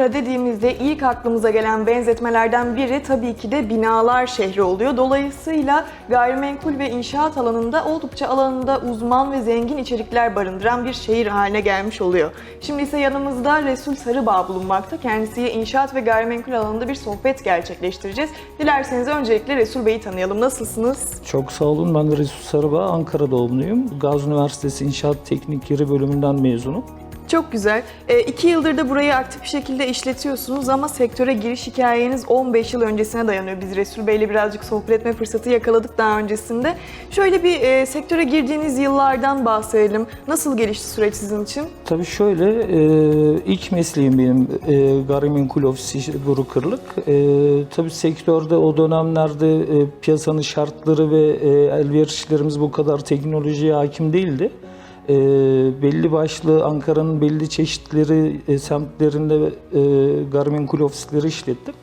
Ankara dediğimizde ilk aklımıza gelen benzetmelerden biri tabii ki de binalar şehri oluyor. Dolayısıyla gayrimenkul ve inşaat alanında oldukça alanında uzman ve zengin içerikler barındıran bir şehir haline gelmiş oluyor. Şimdi ise yanımızda Resul Sarıbağ bulunmakta. Kendisiyle inşaat ve gayrimenkul alanında bir sohbet gerçekleştireceğiz. Dilerseniz öncelikle Resul Bey'i tanıyalım. Nasılsınız? Çok sağ olun. Ben Resul Sarıbağ, Ankara doğumluyum. Gazi Üniversitesi İnşaat Teknikleri bölümünden mezunum. Çok güzel. E, iki yıldır da burayı aktif bir şekilde işletiyorsunuz ama sektöre giriş hikayeniz 15 yıl öncesine dayanıyor. Biz Resul Bey'le birazcık sohbet etme fırsatı yakaladık daha öncesinde. Şöyle bir e, sektöre girdiğiniz yıllardan bahsedelim. Nasıl gelişti süreç sizin için? Tabii şöyle, e, ilk mesleğim benim e, gayrimenkul ofisi brokerlık. E, tabii sektörde o dönemlerde e, piyasanın şartları ve e, elverişlerimiz bu kadar teknolojiye hakim değildi. E, belli başlı Ankara'nın belli çeşitleri e, semtlerinde e, gayrimenkul ofisleri işlettim.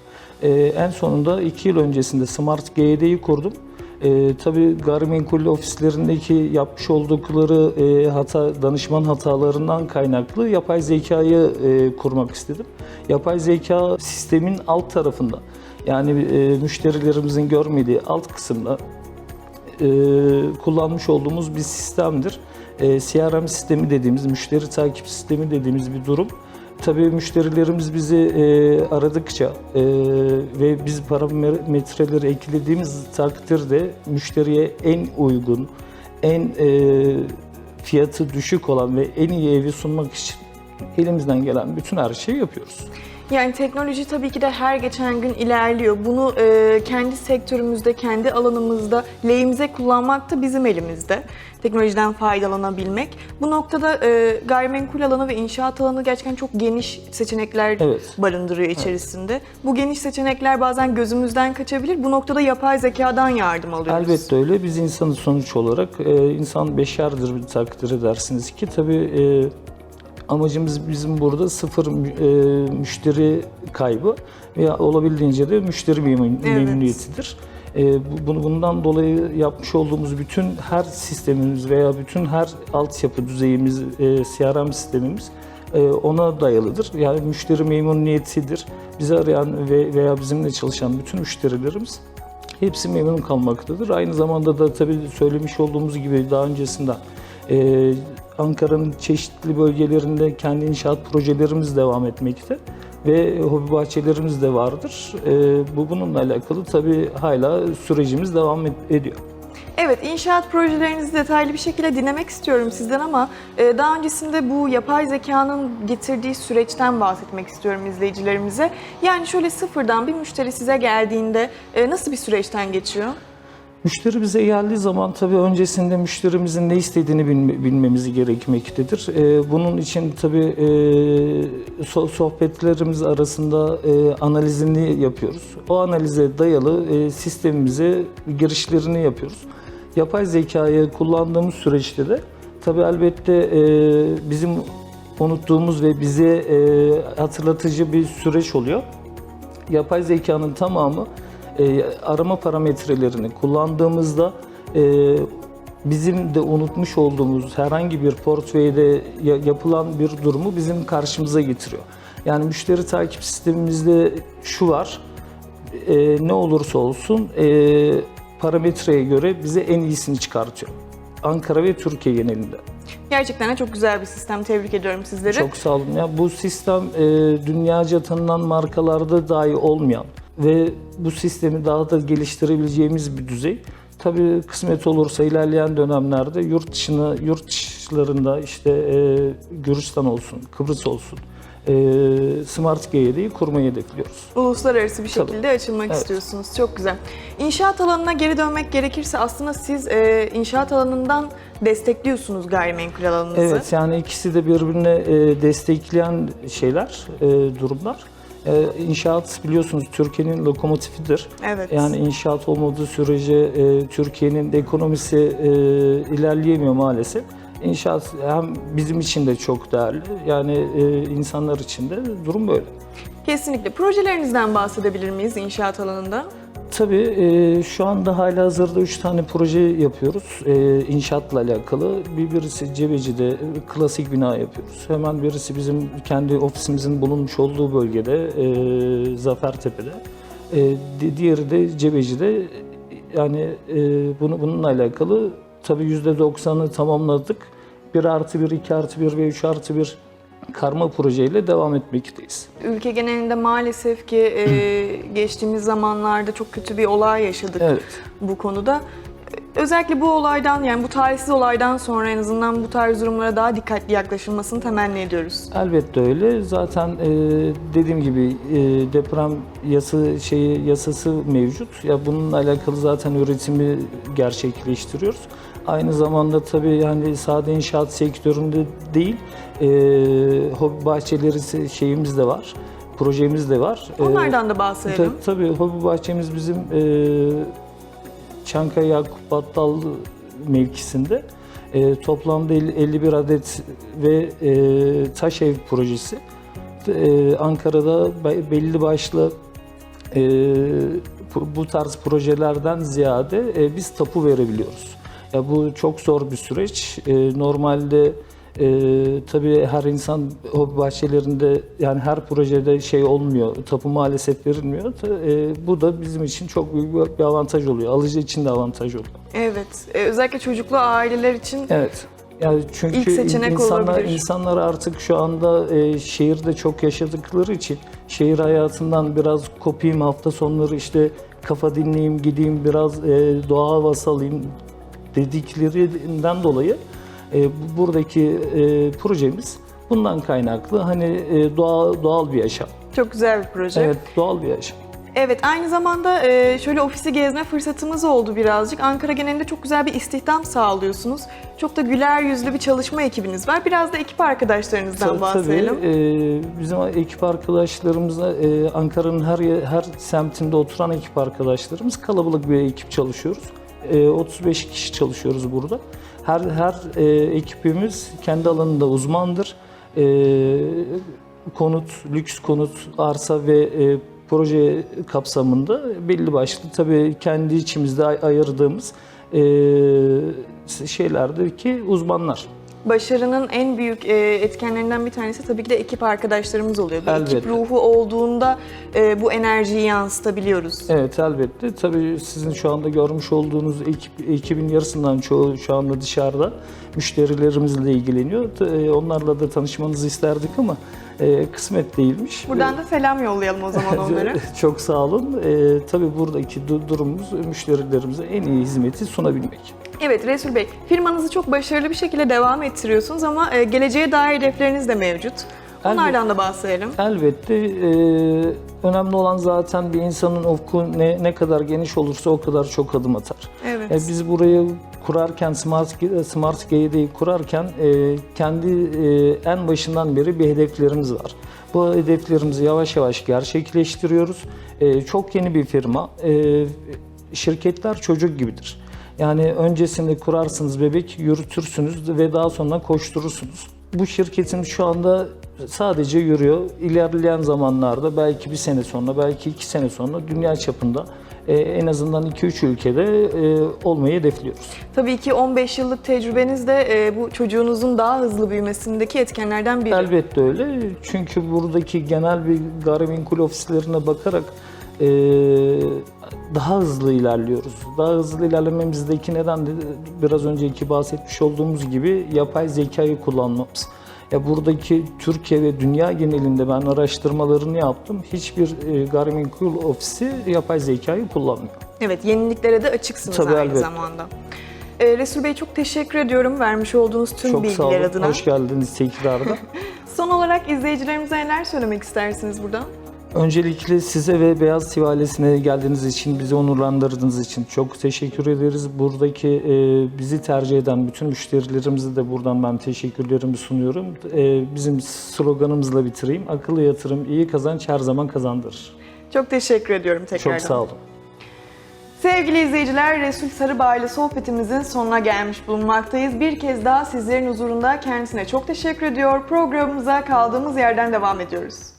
E, en sonunda iki yıl öncesinde Smart GED'yi kurdum. E, tabii gayrimenkul ofislerindeki yapmış oldukları e, hata danışman hatalarından kaynaklı yapay zekayı e, kurmak istedim. Yapay zeka sistemin alt tarafında yani e, müşterilerimizin görmediği alt kısımda e, kullanmış olduğumuz bir sistemdir. E, CRM sistemi dediğimiz, müşteri takip sistemi dediğimiz bir durum. Tabii müşterilerimiz bizi e, aradıkça e, ve biz parametreleri eklediğimiz takdirde müşteriye en uygun, en e, fiyatı düşük olan ve en iyi evi sunmak için elimizden gelen bütün her şeyi yapıyoruz. Yani teknoloji tabii ki de her geçen gün ilerliyor. Bunu e, kendi sektörümüzde, kendi alanımızda lehimize kullanmak da bizim elimizde. Teknolojiden faydalanabilmek. Bu noktada e, gayrimenkul alanı ve inşaat alanı gerçekten çok geniş seçenekler Evet. barındırıyor içerisinde. Bu geniş seçenekler bazen gözümüzden kaçabilir. Bu noktada yapay zekadan yardım alıyoruz. Elbette öyle. Biz insanı sonuç olarak e, insan beşerdir takdir edersiniz ki tabii e, amacımız bizim burada sıfır e, müşteri kaybı ve olabildiğince de müşteri memnun- Evet. memnuniyetidir. E, bu- bunu bundan dolayı yapmış olduğumuz bütün her sistemimiz veya bütün her altyapı düzeyimiz, e, CRM sistemimiz e, ona dayalıdır. Yani müşteri memnuniyetidir. Bizi arayan ve veya bizimle çalışan bütün müşterilerimiz hepsi memnun kalmaktadır. Aynı zamanda da tabii söylemiş olduğumuz gibi daha öncesinde e, Ankara'nın çeşitli bölgelerinde kendi inşaat projelerimiz devam etmekte ve hobi bahçelerimiz de vardır. E, bu bununla alakalı tabii hala sürecimiz devam ed- ediyor. Evet, inşaat projelerinizi detaylı bir şekilde dinlemek istiyorum sizden ama e, daha öncesinde bu yapay zekanın getirdiği süreçten bahsetmek istiyorum izleyicilerimize. Yani şöyle sıfırdan bir müşteri size geldiğinde e, nasıl bir süreçten geçiyor? Müşteri bize geldiği zaman tabii öncesinde müşterimizin ne istediğini bilme- bilmemiz gerekmektedir. Ee, bunun için tabii e, so- sohbetlerimiz arasında e, analizini yapıyoruz. O analize dayalı e, sistemimize girişlerini yapıyoruz. Yapay zekayı kullandığımız süreçte de tabii elbette bizim unuttuğumuz ve bize hatırlatıcı bir süreç oluyor yapay zekanın tamamı e, arama parametrelerini kullandığımızda e, bizim de unutmuş olduğumuz herhangi bir portföyde ya- yapılan bir durumu bizim karşımıza getiriyor. Yani müşteri takip sistemimizde şu var, e, ne olursa olsun e, parametreye göre bize en iyisini çıkartıyor. Ankara ve Türkiye genelinde. Gerçekten çok güzel bir sistem. Tebrik ediyorum sizleri. Çok sağ olun. Ya bu sistem e, dünyaca tanınan markalarda dahi olmayan ve bu sistemi daha da geliştirebileceğimiz bir düzey. Tabii kısmet olursa ilerleyen dönemlerde yurt dışına, yurt dışlarında işte e, Gürcistan olsun, Kıbrıs olsun, e, Smart GED'yi kurmayı hedefliyoruz. Uluslararası bir Tabii. şekilde açılmak Evet. istiyorsunuz. Çok güzel. İnşaat alanına geri dönmek gerekirse aslında siz e, inşaat alanından destekliyorsunuz gayrimenkul alanınızı. Evet yani ikisi de birbirine e, destekleyen şeyler, e, durumlar. E, inşaat biliyorsunuz Türkiye'nin lokomotifidir. Evet. Yani inşaat olmadığı sürece e, Türkiye'nin de ekonomisi e, ilerleyemiyor maalesef. İnşaat hem bizim için de çok değerli, yani e, insanlar için de durum böyle. Kesinlikle. Projelerinizden bahsedebilir miyiz inşaat alanında? Tabii e, şu anda hala hazırda 3 tane proje yapıyoruz e, inşaatla alakalı. Bir birisi Cebeci'de klasik bina yapıyoruz. Hemen birisi bizim kendi ofisimizin bulunmuş olduğu bölgede e, Zafertepe'de. E, di- diğeri de Cebeci'de. Yani e, bunu bununla alakalı tabii %90'ı tamamladık. 1 artı 1, 2 artı 1 ve 3 artı 1 karma projeyle devam etmekteyiz. Ülke genelinde maalesef ki e, geçtiğimiz zamanlarda çok kötü bir olay yaşadık Evet. bu konuda. Özellikle bu olaydan yani bu talihsiz olaydan sonra en azından bu tarz durumlara daha dikkatli yaklaşılmasını temenni ediyoruz. Elbette öyle. Zaten e, dediğim gibi e, deprem yasa şeyi yasası mevcut. Ya bununla alakalı zaten üretimi gerçekleştiriyoruz. Aynı zamanda tabii yani sade inşaat sektöründe değil, e, hobi bahçeleri şeyimiz de var, projemiz de var. E, Onlardan da bahsedelim. Ta- tabii hobi bahçemiz bizim e, Çankaya Yakup Battal mevkisinde. E, toplamda 50 51 adet ve e, taş ev projesi. E, Ankara'da be- belli başlı e, bu tarz projelerden ziyade e, biz tapu verebiliyoruz. Ya bu çok zor bir süreç. E, normalde e, tabii her insan hobi bahçelerinde yani her projede şey olmuyor, tapu maalesef verilmiyor. Ta- E, bu da bizim için çok büyük bir- avantaj oluyor. Alıcı için de avantaj oluyor. Evet. E, özellikle çocuklu aileler için Evet. Yani çünkü İlk seçenek insanlar, olabilir. insanlar artık şu anda e, şehirde çok yaşadıkları için şehir hayatından biraz kopayım hafta sonları işte kafa dinleyeyim gideyim biraz e, doğa havası alayım dediklerinden dolayı e, bu- buradaki e, projemiz bundan kaynaklı hani e, doğal doğal bir yaşam. çok güzel bir proje. Evet doğal bir yaşam. Evet, aynı zamanda e, şöyle ofisi gezme fırsatımız oldu birazcık. Ankara genelinde çok güzel bir istihdam sağlıyorsunuz. Çok da güler yüzlü bir çalışma ekibiniz var. Biraz da ekip arkadaşlarınızdan Ta- bahsedelim. Tabii e, bizim ekip arkadaşlarımızla e, Ankara'nın her her semtinde oturan ekip arkadaşlarımız kalabalık bir ekip çalışıyoruz. E, 35 kişi çalışıyoruz burada. Her her e, ekibimiz kendi alanında uzmandır. E, konut, lüks konut, arsa ve e, proje kapsamında belli başlı tabii kendi içimizde ay- ayırdığımız e, şeylerdeki uzmanlar. Başarının en büyük e, etkenlerinden bir tanesi tabii ki de ekip arkadaşlarımız oluyor. Bir ekip Elbette. ruhu olduğunda e, bu enerjiyi yansıtabiliyoruz. Evet elbette. Tabii sizin şu anda görmüş olduğunuz ekip, ekibin yarısından çoğu şu anda dışarıda müşterilerimizle ilgileniyor. E, Onlarla da tanışmanızı isterdik ama kısmet değilmiş. Buradan da selam yollayalım o zaman onlara. Çok sağ olun. Tabii buradaki du- durumumuz müşterilerimize en iyi hizmeti sunabilmek. Evet Resul Bey, firmanızı çok başarılı bir şekilde devam ettiriyorsunuz ama e, geleceğe dair hedefleriniz de mevcut. Onlardan da bahsedelim. Elbette e, önemli olan zaten bir insanın ufku ne, ne kadar geniş olursa o kadar çok adım atar. Evet. E, biz burayı kurarken Smart Smart Gate'i kurarken e, kendi e, en başından beri bir hedeflerimiz var. Bu hedeflerimizi yavaş yavaş gerçekleştiriyoruz. E, çok yeni bir firma. E, şirketler çocuk gibidir. Yani öncesinde kurarsınız bebek, yürütürsünüz ve daha sonra koşturursunuz. Bu şirketin şu anda sadece yürüyor. İlerleyen zamanlarda belki bir sene sonra, belki iki sene sonra dünya çapında e, en azından 2-3 ülkede e, olmayı hedefliyoruz. Tabii ki 15 yıllık tecrübeniz de e, bu çocuğunuzun daha hızlı büyümesindeki etkenlerden biri. Elbette öyle. Çünkü buradaki genel bir gayrimenkul ofislerine bakarak e, daha hızlı ilerliyoruz. Daha hızlı ilerlememizdeki neden de biraz önceki bahsetmiş olduğumuz gibi yapay zekayı kullanmamız. Ya buradaki Türkiye ve dünya genelinde ben araştırmalarını yaptım. Hiçbir e, gayrimenkul ofisi yapay zekayı kullanmıyor. Evet, yeniliklere de açıksınız Tabii, aynı elbette. zamanda. E, Resul Bey çok teşekkür ediyorum vermiş olduğunuz tüm Çok sağ bilgiler olun. adına. Hoş geldiniz tekrarda. Son olarak izleyicilerimize neler söylemek istersiniz buradan? Öncelikle size ve Beyaz TV ailesine geldiğiniz için, bizi onurlandırdığınız için çok teşekkür ederiz. Buradaki e, bizi tercih eden bütün müşterilerimize de buradan ben teşekkürlerimi sunuyorum. E, bizim sloganımızla bitireyim. Akıllı yatırım, iyi kazanç her zaman kazandırır. Çok teşekkür ediyorum tekrardan. Çok sağ olun. Sevgili izleyiciler, Resul Sarıbağ ile sohbetimizin sonuna gelmiş bulunmaktayız. Bir kez daha sizlerin huzurunda kendisine çok teşekkür ediyor. Programımıza kaldığımız yerden devam ediyoruz.